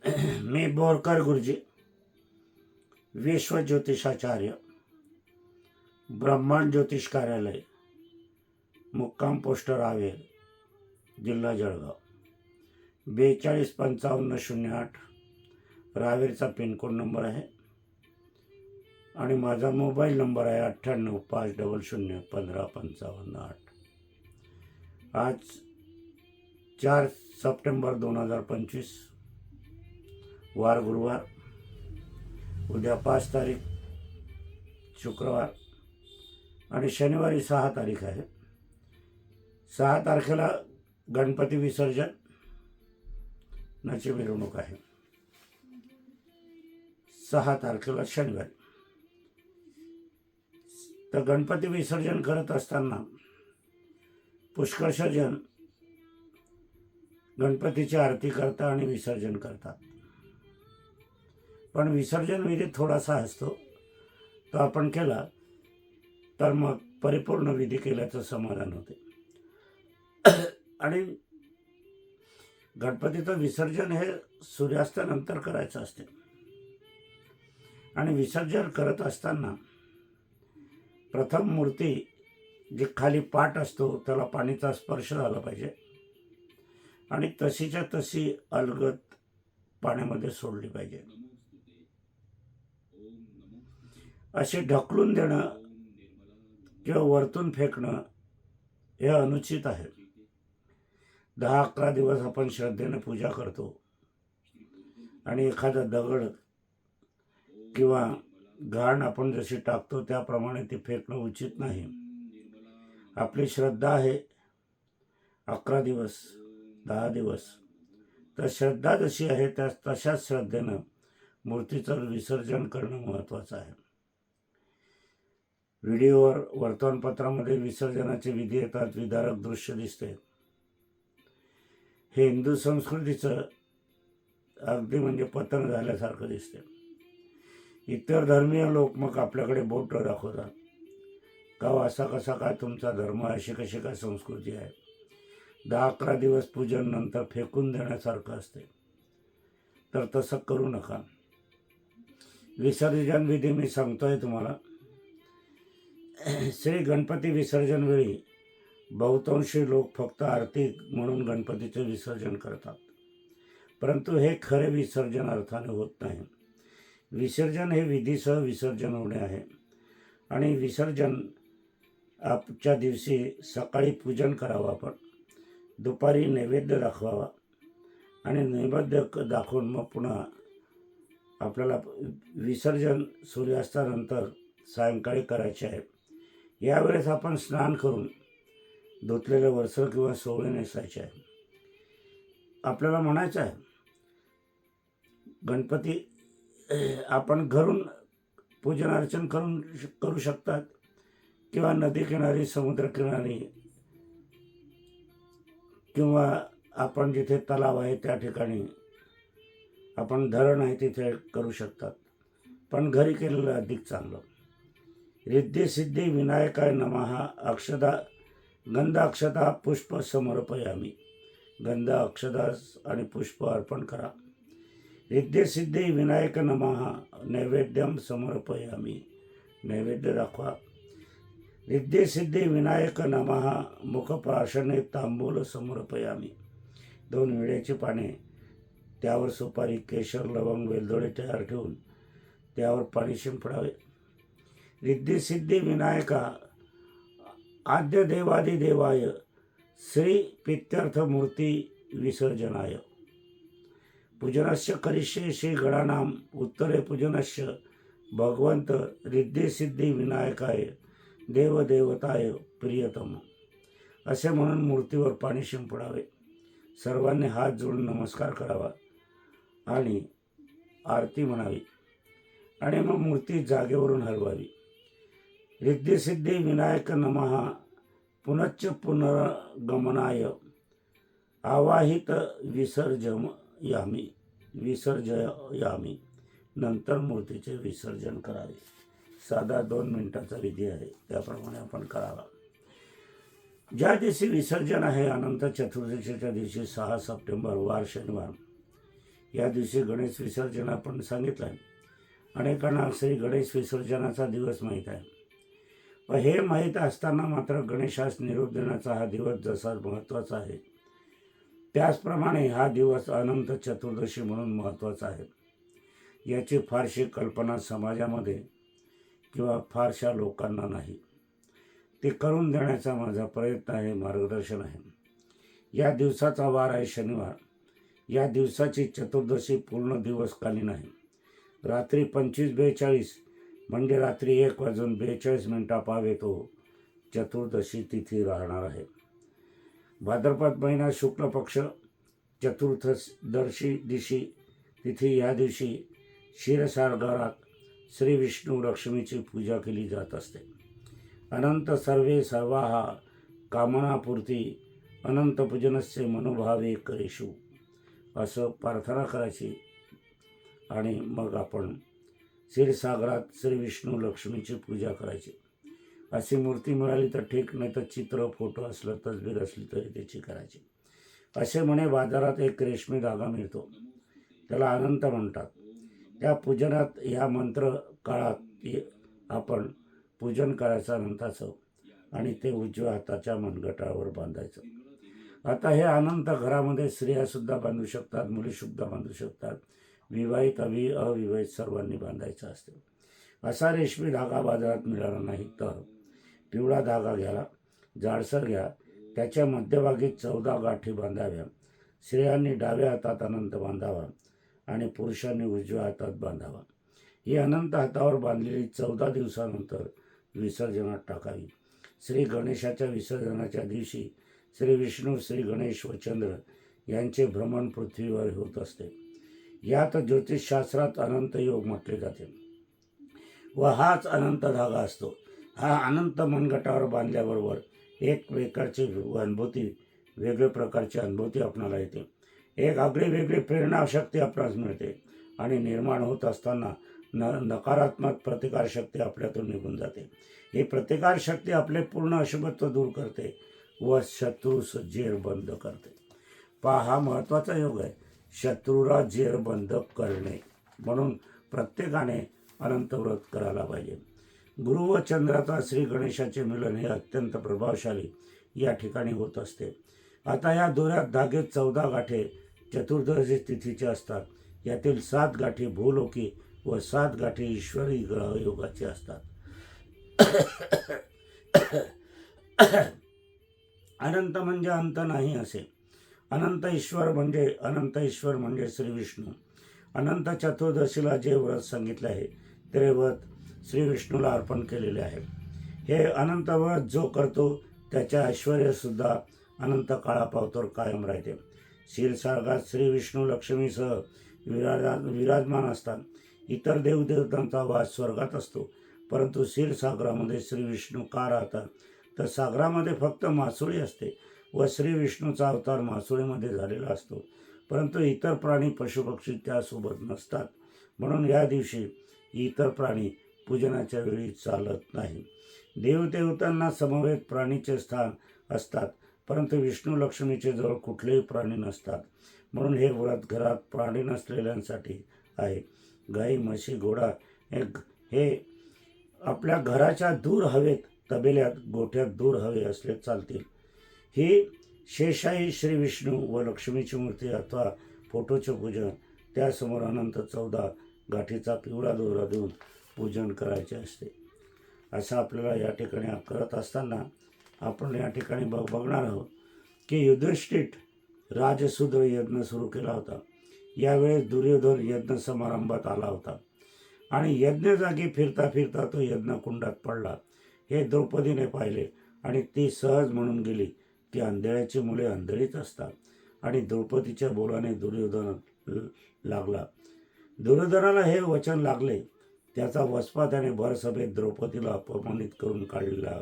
मी बोरकर गुरुजी विश्व ज्योतिषाचार्य ब्रह्मांड ज्योतिष कार्यालय मुक्काम पोस्ट रावेर जिल्हा जळगाव. बेचाळीस पंचावन्न शून्य आठ रावेरचा पिनकोड नंबर आहे आणि माझा मोबाईल नंबर आहे अठ्ठ्याण्णव पाच डबल शून्य पंधरा पंचावन्न आठ. आज चार सप्टेंबर दोन हजार पंचवीस वार गुरुवार उद्या पाच तारीख शुक्रवार आणि शनिवारी सहा तारीख आहे. सहा तारखेला गणपती विसर्जन नाची मिरवणूक आहे. सहा तारखेला शनिवारी. तर गणपती विसर्जन करत असताना पुष्कळशजन गणपतीची आरती करता आणि विसर्जन करतात. पण विसर्जन विधी थोडासा असतो तो आपण केला तर मग परिपूर्ण विधी केल्याचं समाधान होते. आणि गणपतीचं विसर्जन हे सूर्यास्तानंतर करायचं असते. आणि विसर्जन करत असताना प्रथम मूर्ती जी खाली पाट असतो त्याला पाणीचा स्पर्श झाला पाहिजे. आणि तशीच्या तशी अलगत पाण्यामध्ये सोडली पाहिजे. असे ढकलून देणं किंवा वरतून फेकणं हे अनुचित आहे. दहा अकरा दिवस आपण श्रद्धेने पूजा करतो आणि एखादा दगड किंवा घाण आपण जशी टाकतो त्याप्रमाणे ती फेकणं उचित नाही. आपली श्रद्धा आहे अकरा दिवस दहा दिवस. तर श्रद्धा जशी आहे त्या तशाच श्रद्धेनं मूर्तीचं विसर्जन करणं महत्त्वाचं आहे. व्हिडिओवर वर्तमानपत्रामध्ये विसर्जनाचे विधी येतात विदारक दृश्य दिसते. हे हिंदू संस्कृतीचं अगदी म्हणजे पतन झाल्यासारखं दिसते. इतर धर्मीय लोक मग आपल्याकडे बोट दाखवतात. का हो, असा कसा काय तुमचा धर्म अशी कशी काय संस्कृती आहे? दहा अकरा दिवस पूजन नंतर फेकून देण्यासारखं असते. तर तसं करू नका. विसर्जन विधी मी सांगतोय तुम्हाला. श्री गणपती विसर्जन वेळी बहुतांशी लोक फक्त आरती म्हणून गणपतीचे विसर्जन करतात. परंतु हे खरे विसर्जन अर्थाने होत नाही. विसर्जन हे विधीसह विसर्जन होणे आहे. आणि विसर्जन आपच्या दिवशी सकाळी पूजन करावं आपण. दुपारी नैवेद्य दाखवावा. आणि नैवेद्य दाखवून मग पुन्हा आपल्याला विसर्जन सूर्यास्तानंतर सायंकाळी करायचे आहे. यावेळेस आपण स्नान करून धुतलेलं वरसर किंवा सोळे नेसायचे आहे. आपल्याला म्हणायचं आहे गणपती आपण घरून पूजन अर्चन करून करू शकतात किंवा नदीकिनारी समुद्रकिनारी किंवा आपण जिथे तलाव आहे त्या ठिकाणी आपण धरण आहे तिथे करू शकतात. पण घरी केलेलं अधिक चांगलं. रिद्धिसिद्धी विनायकाय नमहा अक्षदा गंध पुष्प समर्पयामी। गंध अक्षदास आणि पुष्प अर्पण करा। रिद्धिसिद्धी विनायक नमहा नैवेद्यम समर्पयामी। नैवेद्य दाखवा। रिद्धिसिद्धी विनायक नमहा मुखप्राशने तांबूल समर्पयामी। दोन विड्याची पाने। त्यावर सुपारी केशर लवंग वेलदोडे तयार ठेवून त्यावर पाणी शिंपडावे। रिद्धिसिद्धी विनायका आद्य देवादिदेवाय श्री पित्यर्थ मूर्ती विसर्जनाय। पूजनस्य करिष्ये श्री गणानाम उत्तरे पूजनस्य भगवंत रिद्धिसिद्धी विनायकाय देवदेवताय प्रियतम। असे म्हणून मूर्तीवर पाणी शिंपडावे. सर्वांनी हात जोडून नमस्कार करावा आणि आरती म्हणावी आणि मग मूर्ती जागेवरून हलवावी. रिद्धिसिद्धी विनायक नमहा पुनश्च पुनर्गमनाय आवाहित विसर्जम यामी विसर्जयामी. नंतर मूर्तीचे विसर्जन करावे. साधा दोन मिनिटाचा विधी आहे त्याप्रमाणे आपण करावा. ज्या दिवशी विसर्जन आहे अनंत चतुर्दशीच्या दिवशी सहा सप्टेंबर वार शनिवार. या दिवशी गणेश विसर्जन आपण सांगितलं आहे अनेकांना श्री गणेश विसर्जनाचा दिवस माहीत आहे. व हे माहीत असताना मात्र गणेशास निरोप देण्याचा हा दिवस जसा महत्त्वाचा आहे. त्याचप्रमाणे हा दिवस अनंत चतुर्दशी म्हणून महत्त्वाचा आहे. याची फारशी कल्पना समाजामध्ये किंवा फारशा लोकांना नाही. ते करून देण्याचा माझा प्रयत्न आहे मार्गदर्शन आहे. या दिवसाचा वार आहे शनिवार. या दिवसाची चतुर्दशी पूर्ण दिवसकालीन आहे. रात्री पंचवीस बेचाळीस म्हणजे रात्री एक वाजून बेचाळीस मिनिटापावे तो चतुर्दशी तिथी राहणार आहे. भाद्रपद महिना शुक्ल पक्ष चतुर्थदर्शी दिशी तिथी या दिवशी क्षीरसागरात श्री विष्णू लक्ष्मीची पूजा केली जात असते. अनंत सर्वे सर्वाहा कामनापूर्ती अनंत पूजनस्य मनोभावे करेशू असं प्रार्थना करायची आणि मग आपण क्षीरसागरात श्री विष्णू लक्ष्मीची पूजा करायची. अशी मूर्ती मिळाली तर ठीक नाही तर चित्र फोटो असलं तसबीर असली तरी त्याची करायची. असे म्हणे बाजारात एक रेशमी धागा मिळतो. त्याला अनंत म्हणतात. त्या पूजनात या मंत्र काळात आपण पूजन करायचं अनंताचं आणि ते उजव्या हाताच्या मनगटावर बांधायचं. आता हे अनंत घरामध्ये स्त्रियासुद्धा बांधू शकतात मुलीसुद्धा बांधू शकतात. विवाहित अवि अविवाहित सर्वांनी बांधायचं असतो. असा रेशमी धागा बाजारात मिळाला नाही तर पिवळा धागा घ्याला जाडसर घ्या. त्याच्या मध्यभागी चौदा गाठी बांधाव्या. स्त्रियांनी डाव्या हातात अनंत बांधावा आणि पुरुषांनी उजव्या हातात बांधावा. ही अनंत हातावर बांधलेली चौदा दिवसानंतर विसर्जनात टाकावी. श्री गणेशाच्या विसर्जनाच्या दिवशी श्री विष्णू श्री गणेश व चंद्र यांचे भ्रमण पृथ्वीवर होत असते. यात ज्योतिषशास्त्रात अनंत योग म्हटले जाते. व हाच अनंत धागा असतो. हा अनंत मनगटावर बांधल्याबरोबर एक प्रकारची अनुभूती वेगळ्या प्रकारची अनुभूती आपणाला येते. एक आगळी वेगळी प्रेरणाशक्ती आपणास मिळते आणि निर्माण होत असताना न नकारात्मक प्रतिकारशक्ती आपल्यातून निघून जाते. ही प्रतिकारशक्ती आपले पूर्ण अशुभत्व दूर करते व शत्रूस जेर बंद करते. पहा हा महत्त्वाचा योग आहे. शत्रूला जेर बंद करणे. म्हणून प्रत्येकाने अनंत व्रत करायला पाहिजे. गुरु व चंद्राचा श्री गणेशाचे मिलन हे अत्यंत प्रभावशाली या ठिकाणी होत असते. आता या दोऱ्यात धागे चौदा गाठे चतुर्दशी तिथीचे असतात. यातील सात गाठी भूलोकी व सात गाठी ईश्वरी ग्रहयोगाचे असतात. अनंत म्हणजे अंत नाही असे. अनंत ईश्वर म्हणजे अनंत ईश्वर म्हणजे श्री विष्णू. अनंत चतुर्दशीला जे व्रत सांगितले आहे ते व्रत श्री विष्णूला अर्पण केलेले आहे. हे अनंत व्रत जो करतो त्याच्या ऐश्वर्यसुद्धा अनंत काळापावतर कायम राहते. क्षीरसागरात श्री विष्णू लक्ष्मीसह विराजा विराजमान असतात. इतर देवदेवतांचा वास स्वर्गात असतो. परंतु क्षीरसागरामध्ये श्री विष्णू का राहतात? तर सागरामध्ये फक्त मासुळी असते. व श्री विष्णूचा अवतार मासुळीमध्ये झालेला असतो. परंतु इतर प्राणी पशुपक्षी त्यासोबत नसतात. म्हणून या दिवशी इतर प्राणी पूजनाच्या वेळी चालत नाही. देवदेवतांना समवेत प्राणीचे स्थान असतात. परंतु विष्णू लक्ष्मीचे जवळ कुठलेही प्राणी नसतात. म्हणून हे व्रत घरात प्राणी नसलेल्यांसाठी आहे. गाई म्हशी घोडा हे हे आपल्या घराच्या दूर हवेत तबेल्यात गोठ्यात दूर हवे असले चालतील. ही शेषाई श्री विष्णू व लक्ष्मीची मूर्ती अथवा फोटोचे पूजन त्यासमोर अनंत चौदा गाठीचा पिवळा दोरा देऊन पूजन करायचे असते. असं आपल्याला या ठिकाणी करत असताना आपण या ठिकाणी बघ बघणार आहोत की युधिष्ठिर राजसूद्र यज्ञ सुरू केला होता. यावेळेस दुर्योधन यज्ञ समारंभात आला होता आणि यज्ञ जागी फिरता फिरता तो यज्ञ कुंडात पडला. हे द्रौपदीने पाहिले आणि ती सहज म्हणून गेली ती आंधळ्याची मुले आंधळीच असतात. आणि द्रौपदीच्या बोलाने दुर्योधन लागला. दुर्योधनाला हे वचन लागले. त्याचा वसपा त्याने भरसभेत द्रौपदीला अपमानित करून काढलेला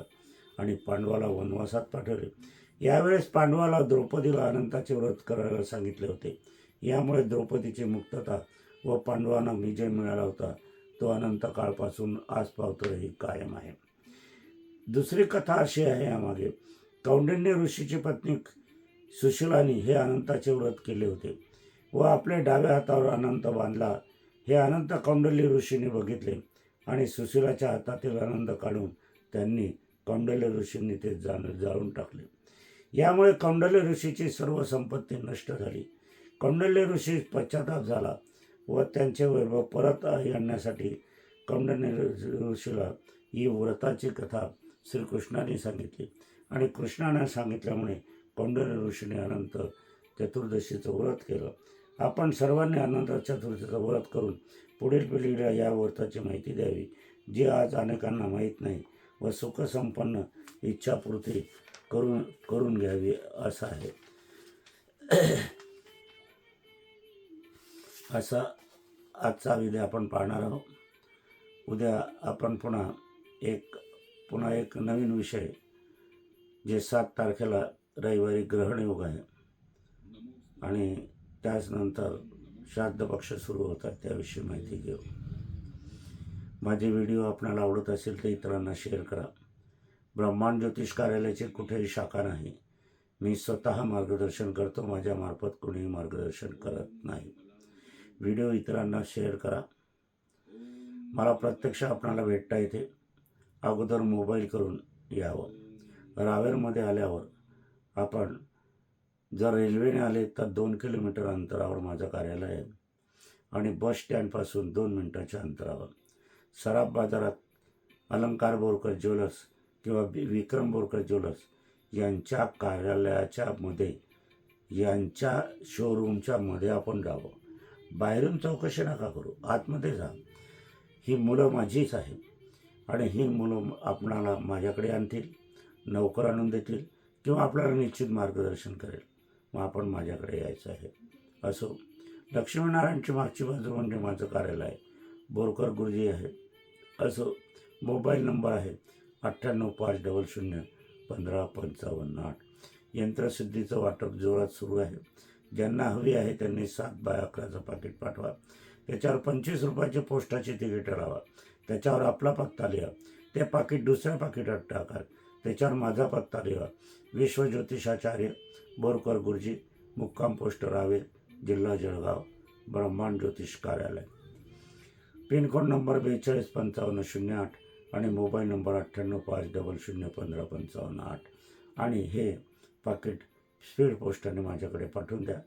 आणि पांडवाला वनवासात पाठवले. यावेळेस पांडवाला द्रौपदीला अनंताचे व्रत करायला सांगितले होते. यामुळे द्रौपदीची मुक्तता व पांडवांना विजय मिळाला होता. तो अनंत काळपासून हे कायम आहे. दुसरी कथा अशी आहे यामागे. कौंडण्य ऋषीची पत्नी सुशिलानी हे अनंताचे व्रत केले होते व आपल्या डाव्या हातावर अनंत बांधला. हे अनंत कौंडल्य ऋषीने बघितले आणि सुशिलाच्या हातातील आनंद काढून त्यांनी कौंडल्य ऋषींनी ते जाण जाळून टाकले. यामुळे कौंडल्य ऋषीची सर्व संपत्ती नष्ट झाली. कौंडल्य ऋषी पश्चाताप झाला व त्यांचे वैभव परत आणण्यासाठी कौंडल्य ऋषीला ही व्रताची कथा श्रीकृष्णाने सांगितली. आणि कृष्णाने सांगितल्यामुळे कौंडल्य ऋषीने अनंत चतुर्दशीचं व्रत केलं. आपण सर्वांनी अनंत चतुर्दशीचं व्रत करून पुढील पिढीला या व्रताची माहिती द्यावी जी आज अनेकांना माहीत नाही व सुखसंपन्न इच्छापूर्ती करून करून घ्यावी असं आहे. असा आजचा विधी आपण पाहणार आहोत. उद्या आपण पुन्हा एक पुन्हा एक नवीन विषय जे सात तारखेला रविवारी ग्रहणयोग आहे आणि त्याचनंतर श्राद्ध पक्ष सुरू होतात त्याविषयी माहिती घेऊ. माझे व्हिडिओ आपणाला आवडत असेल तर इतरांना शेअर करा. ब्रह्मांड ज्योतिष कार्यालयाची कुठेही शाखा नाही. मी स्वतः मार्गदर्शन करतो माझ्यामार्फत कोणीही मार्गदर्शन करत नाही. व्हिडिओ इतरांना शेअर करा. मला प्रत्यक्ष आपणाला भेटता येते. अगोदर मोबाईल करून यावं. रावेरमध्ये आल्यावर आपण जर रेल्वेने आले तर दोन किलोमीटर अंतरावर माझं कार्यालय आहे. आणि बस स्टँडपासून दोन मिनटाच्या अंतरावर. सराफ बाजारात अलंकार बोरकर ज्वेलर्स किंवा बी विक्रम बोरकर ज्वेलर्स यांच्या कार्यालयाच्या मध्ये यांच्या शोरूमच्या मध्ये आपण जावं बाहेरून चौकशी नका करू. आतमध्ये जा. ही मुलं माझीच आहेत. आणि ही मुलं आपणाला माझ्याकडे आणतील. नोकर आणून देतील किंवा आपल्याला निश्चित मार्गदर्शन करेल. मग आपण माझ्याकडे यायचं आहे. असो. लक्ष्मीनारायणची मागची बाजू म्हणजे माझं कार्यालय. आहे बोरकर गुरुजी आहे असो. मोबाईल नंबर आहे. अठ्ठ्याण्णव पाच डबल शून्य पंधरा पंचावन्न आठ. यंत्रसिद्धीचं वाटप जोरात सुरू आहे. ज्यांना हवी आहे त्यांनी सात बाय अकराचं पाकिट पाठवा. त्याच्यावर पंचवीस रुपयाची पोस्टाची तिकीट लावा. त्याच्यावर आपला पत्ता लिहा. ते पाकिट दुसऱ्या पाकिटात टाका. त्याच्यावर माझा पत्ता लिहा. विश्व ज्योतिषाचार्य बोरकर गुरुजी मुक्काम पोस्ट रावे जिल्हा जळगाव ब्रह्मांड ज्योतिष कार्यालय. पिनकोड नंबर बेचाळीस पंचावन्न शून्य आठ आणि मोबाईल नंबर अठ्ठ्याण्णव पाच डबल शून्य पंधरा पंचावन्न आठ. आणि हे पाकिट स्पीड पोस्टाने माझ्याकडे पाठवून द्या.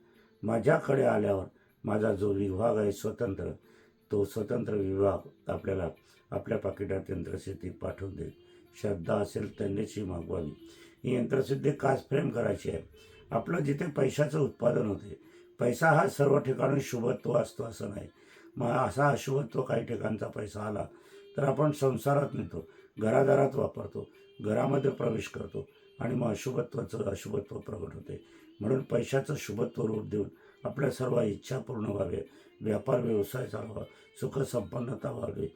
माझ्याकडे आल्यावर माझा जो विभाग आहे स्वतंत्र तो स्वतंत्र विभाग आपल्याला आपल्या पाकिटात यंत्रशेती पाठवून देईल. श्रद्धा असेल त्यांनीच ही मागवावी. ही यंत्रसिद्धी काच फ्रेम करायची आहे. आपलं जिथे पैशाचं उत्पादन होते पैसा हा सर्व ठिकाणी शुभत्व असतो असं नाही. मग असा अशुभत्व काही ठिकाणचा पैसा आला तर आपण संसारात नेतो घरादारात वापरतो घरामध्ये प्रवेश करतो आणि मग अशुभत्वाचं अशुभत्व प्रगट होते. म्हणून पैशाचं शुभत्व रूप देऊन आपल्या सर्व इच्छा पूर्ण व्हावे व्यापार व्यवसाय चालवा सुखसंपन्नता व्हावी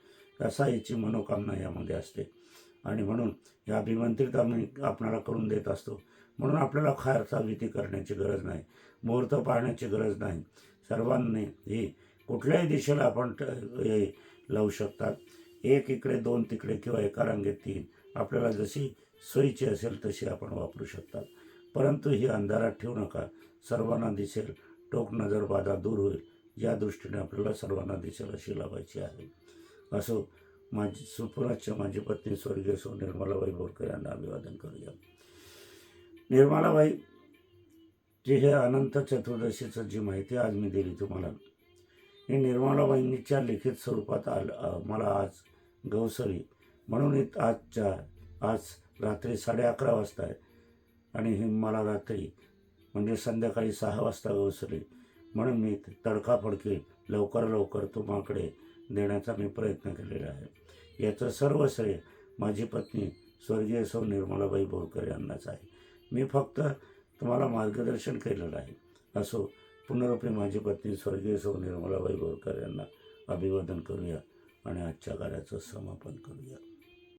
असा याची मनोकामना यामध्ये असते. आणि म्हणून या अभिमंत्रित आम्ही आपणाला करून देत असतो. म्हणून आपल्याला खायचा विधी करण्याची गरज नाही. मुहूर्त पाहण्याची गरज नाही. सर्वांनी ही कुठल्याही दिशेला आपण हे लावू शकतात. एक इकडे दोन तिकडे किंवा एका रांगेत तीन. आपल्याला जशी सोयीची असेल तशी आपण वापरू शकतात. परंतु ही अंधारात ठेवू नका. सर्वांना दिसेल. टोक नजर बाधा दूर होईल. या दृष्टीने आपल्याला सर्वांना दिसेल अशी लावायची आहे. असो माझी सुपुराच्या माझी पत्नी स्वर्गीय सो निर्मलाबाई बोरकर यांना अभिवादन करूया. निर्मलाबाई जी हे अनंत चतुर्दशीचं जी माहिती आज मी दिली तुम्हाला हे निर्मलाबाईंच्या लिखित स्वरूपात आल मला आज गवसरी म्हणून आजच्या आज रात्री साडे अकरा वाजता आहे आणि ही मला रात्री म्हणजे संध्याकाळी सहा वाजता गवसरी म्हणून मी तडकाफडकी लवकर लवकर तुम्हाकडे देण्याचा मी प्रयत्न केलेला आहे. याचं सर्व श्रेय माझी पत्नी स्वर्गीय सौ निर्मलाबाई बोरकर यांनाच आहे. मी फक्त तुम्हाला मार्गदर्शन केलेलं आहे. असो पुनरुपी माझी पत्नी स्वर्गीय सौ निर्मलाबाई बोरकर यांना अभिवादन करूया आणि आजच्या कार्याचं समापन करूया.